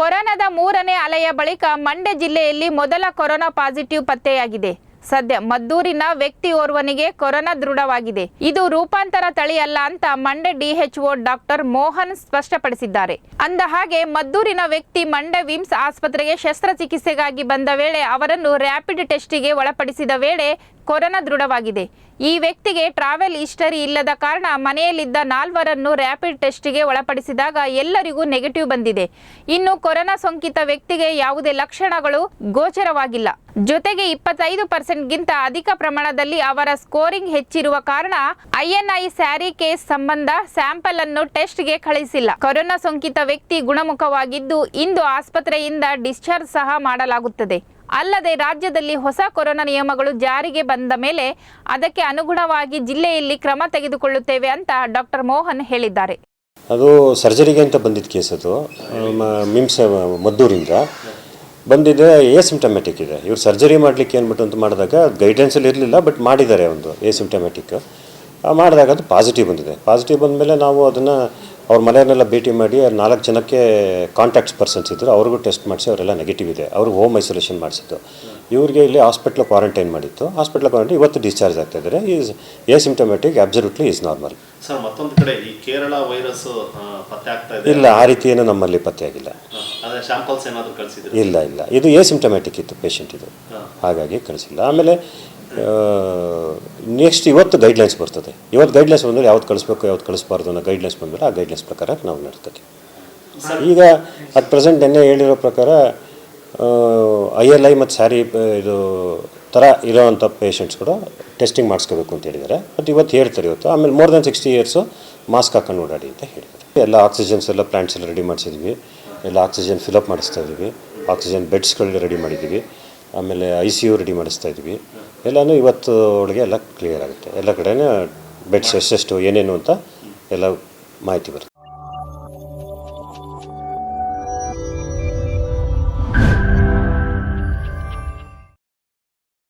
ಕೊರೋನಾದ ಮೂರನೇ ಅಲೆಯ ಬಳಿಕ ಮಂಡ್ಯ ಜಿಲ್ಲೆಯಲ್ಲಿ ಮೊದಲ ಕೊರೋನಾ ಪಾಸಿಟಿವ್ ಪತ್ತೆಯಾಗಿದೆ. ಸದ್ಯ ಮದ್ದೂರಿನ ವ್ಯಕ್ತಿಯೋರ್ವನಿಗೆ ಕೊರೋನಾ ದೃಢವಾಗಿದೆ. ಇದು ರೂಪಾಂತರ ತಳಿ ಅಲ್ಲ ಅಂತ ಮಂಡ್ಯ ಡಿಎಚ್ಒ ಡಾಕ್ಟರ್ ಮೋಹನ್ ಸ್ಪಷ್ಟಪಡಿಸಿದ್ದಾರೆ. ಅಂದ ಹಾಗೆ ಮದ್ದೂರಿನ ವ್ಯಕ್ತಿ ಮಂಡ್ಯ ವಿಮ್ಸ್ ಆಸ್ಪತ್ರೆಗೆ ಶಸ್ತ್ರಚಿಕಿತ್ಸೆಗಾಗಿ ಬಂದ ವೇಳೆ ಅವರನ್ನು ರ್ಯಾಪಿಡ್ ಟೆಸ್ಟಿಗೆ ಒಳಪಡಿಸಿದ ವೇಳೆ ಕೊರೋನಾ ದೃಢವಾಗಿದೆ. ಈ ವ್ಯಕ್ತಿಗೆ ಟ್ರಾವೆಲ್ ಹಿಸ್ಟರಿ ಇಲ್ಲದ ಕಾರಣ ಮನೆಯಲ್ಲಿದ್ದ ನಾಲ್ವರನ್ನು ರ್ಯಾಪಿಡ್ ಟೆಸ್ಟ್ಗೆ ಒಳಪಡಿಸಿದಾಗ ಎಲ್ಲರಿಗೂ ನೆಗೆಟಿವ್ ಬಂದಿದೆ. ಇನ್ನು ಕೊರೋನಾ ಸೋಂಕಿತ ವ್ಯಕ್ತಿಗೆ ಯಾವುದೇ ಲಕ್ಷಣಗಳು ಗೋಚರವಾಗಿಲ್ಲ. ಜೊತೆಗೆ ಇಪ್ಪತ್ತೈದು ಪರ್ಸೆಂಟ್ಗಿಂತ ಅಧಿಕ ಪ್ರಮಾಣದಲ್ಲಿ ಅವರ ಸ್ಕೋರಿಂಗ್ ಹೆಚ್ಚಿರುವ ಕಾರಣ ಐಎನ್ಐ ಸ್ಯಾರಿ ಕೇಸ್ ಸಂಬಂಧ ಸ್ಯಾಂಪಲ್ ಅನ್ನು ಟೆಸ್ಟ್ಗೆ ಕಳಿಸಿಲ್ಲ. ಕೊರೋನಾ ಸೋಂಕಿತ ವ್ಯಕ್ತಿ ಗುಣಮುಖವಾಗಿದ್ದು ಇಂದು ಆಸ್ಪತ್ರೆಯಿಂದ ಡಿಸ್ಚಾರ್ಜ್ ಸಹ ಮಾಡಲಾಗುತ್ತದೆ. ಅಲ್ಲದೆ ರಾಜ್ಯದಲ್ಲಿ ಹೊಸ ಕೊರೋನಾ ನಿಯಮಗಳು ಜಾರಿಗೆ ಬಂದ ಮೇಲೆ ಅದಕ್ಕೆ ಅನುಗುಣವಾಗಿ ಜಿಲ್ಲೆಯಲ್ಲಿ ಕ್ರಮ ತೆಗೆದುಕೊಳ್ಳುತ್ತೇವೆ ಅಂತ ಡಾಕ್ಟರ್ ಮೋಹನ್ ಹೇಳಿದ್ದಾರೆ. ಅದು ಸರ್ಜರಿಗೆ ಅಂತ ಬಂದಿದ್ದ ಕೇಸ್ ಅದು. ಮಿಮ್ಸ್ ಮದ್ದೂರಿಂದ ಬಂದಿದೆ ಸಿಂಟಮೆಟಿಕ್ ಇದೆ. ಇವ್ರು ಸರ್ಜರಿ ಮಾಡಲಿಕ್ಕೆ ಏನ್ಬಿಟ್ಟು ಅಂತ ಮಾಡಿದಾಗ ಗೈಡೆನ್ಸಲ್ಲಿ ಇರಲಿಲ್ಲ ಬಟ್ ಮಾಡಿದ್ದಾರೆ ಒಂದು ಎ ಎಸಿಂಟಮ್ಯಾಟಿಕ್ ಮಾಡಿದಾಗ ಅದು ಪಾಸಿಟಿವ್ ಬಂದಿದೆ. ಪಾಸಿಟಿವ್ ಬಂದಮೇಲೆ ನಾವು ಅದನ್ನು ಅವ್ರ ಮನೆಯನ್ನೆಲ್ಲ ಭೇಟಿ ಮಾಡಿ ನಾಲ್ಕು ಜನಕ್ಕೆ ಕಾಂಟ್ಯಾಕ್ಟ್ಸ್ ಪರ್ಸನ್ಸ್ ಇದ್ದರು ಅವ್ರಿಗೂ ಟೆಸ್ಟ್ ಮಾಡಿಸಿ ಅವರೆಲ್ಲ ನೆಗೆಟಿವ್ ಇದೆ. ಅವ್ರಿಗೆ ಹೋಮ್ ಐಸೋಲೇಷನ್ ಮಾಡಿಸಿದ್ದು. ಇವ್ರಿಗೆ ಇಲ್ಲಿ ಹಾಸ್ಪಿಟ್ಲ್ ಕ್ವಾರಂಟೈನ್ ಮಾಡಿತ್ತು. ಹಾಸ್ಪಿಟ್ಲ್ ಕ್ವಾರಂಟೈನ್ ಇವತ್ತು ಡಿಸ್ಚಾರ್ಜ್ ಆಗ್ತಾ ಇದ್ದಾರೆ. Is asymptomatic absolutely is normal sir ಮತ್ತೊಂದು ಕಡೆ ಈ ಕೇರಳ ವೈರಸ್ ಪತ್ತೆ ಆಗ್ತಾ ಇದೆ. ಇಲ್ಲ ಆ ರೀತಿ ಏನು ನಮ್ಮಲ್ಲಿ ಪತ್ತೆ ಆಗಿಲ್ಲ. ಶಾಂಪಲ್ಸ್ ಏನಾದರೂ ಕಳಿಸಿದ್ರೆ? ಇಲ್ಲ ಇಲ್ಲ. ಇದು ಎಸಿಂಟಮ್ಯಾಟಿಕ್ ಇತ್ತು ಪೇಷಂಟ್ ಇದು. ಹಾಗಾಗಿ ಕಳಿಸಿಲ್ಲ. ಆಮೇಲೆ ನೆಕ್ಸ್ಟ್ ಇವತ್ತು ಗೈಡ್ಲೈನ್ಸ್ ಬರ್ತದೆ. ಇವತ್ತು ಗೈಡ್ಲೈನ್ಸ್ ಬಂದರೆ ಯಾವ್ದು ಕಳಿಸ್ಬೇಕು, ಯಾವ್ದು ಕಳಿಸ್ಬಾರ್ದು ಅನ್ನೋ ಗೈಡ್ಲೈನ್ಸ್ ಬಂದರೆ ಆ ಗೈಡ್ಲೈನ್ಸ್ ಪ್ರಕಾರ ನಾವು ನಡ್ತದೆ ಈಗ ಅಟ್ ಪ್ರೆಸೆಂಟ್ ನೆನ್ನೆ ಹೇಳಿರೋ ಪ್ರಕಾರ ಐ ಎಲ್ ಐ ಮತ್ತು ಸ್ಯಾರಿ ಇದು ಥರ ಇರೋವಂಥ ಪೇಷೆಂಟ್ಸ್ ಕೂಡ ಟೆಸ್ಟಿಂಗ್ ಮಾಡಿಸ್ಕೋಬೇಕು ಅಂತ ಹೇಳಿದ್ದಾರೆ. ಬಟ್ ಇವತ್ತು ಹೇಳ್ತಾರೆ ಇವತ್ತು, ಆಮೇಲೆ more than sixty years mask ಹಾಕೊಂಡು ಓಡಾಡಿ ಅಂತ ಹೇಳಿದ್ದಾರೆ. ಎಲ್ಲ ಆಕ್ಸಿಜನ್ಸ್ ಎಲ್ಲ ಪ್ಲ್ಯಾಂಟ್ಸ್ ಎಲ್ಲ ರೆಡಿ ಮಾಡಿಸಿದ್ವಿ. ಎಲ್ಲ ಆಕ್ಸಿಜನ್ ಫಿಲಪ್ ಮಾಡಿಸ್ತಾ ಇದ್ದೀವಿ. ಆಕ್ಸಿಜನ್ ಬೆಡ್ಸ್ಗಳು ರೆಡಿ ಮಾಡಿದ್ದೀವಿ. ಆಮೇಲೆ ಐ ಸಿ ಯು ರೆಡಿ ಮಾಡಿಸ್ತಾ ಇದ್ವಿ. ಎಲ್ಲನೂ ಇವತ್ತು ಒಳಗೆ ಎಲ್ಲ ಕ್ಲಿಯರ್ ಆಗುತ್ತೆ. ಎಲ್ಲ ಕಡೆನೇ ಬೆಡ್ಸ್ ಎಷ್ಟೆಷ್ಟು ಏನೇನು ಅಂತ ಎಲ್ಲ ಮಾಹಿತಿ ಬರುತ್ತೆ.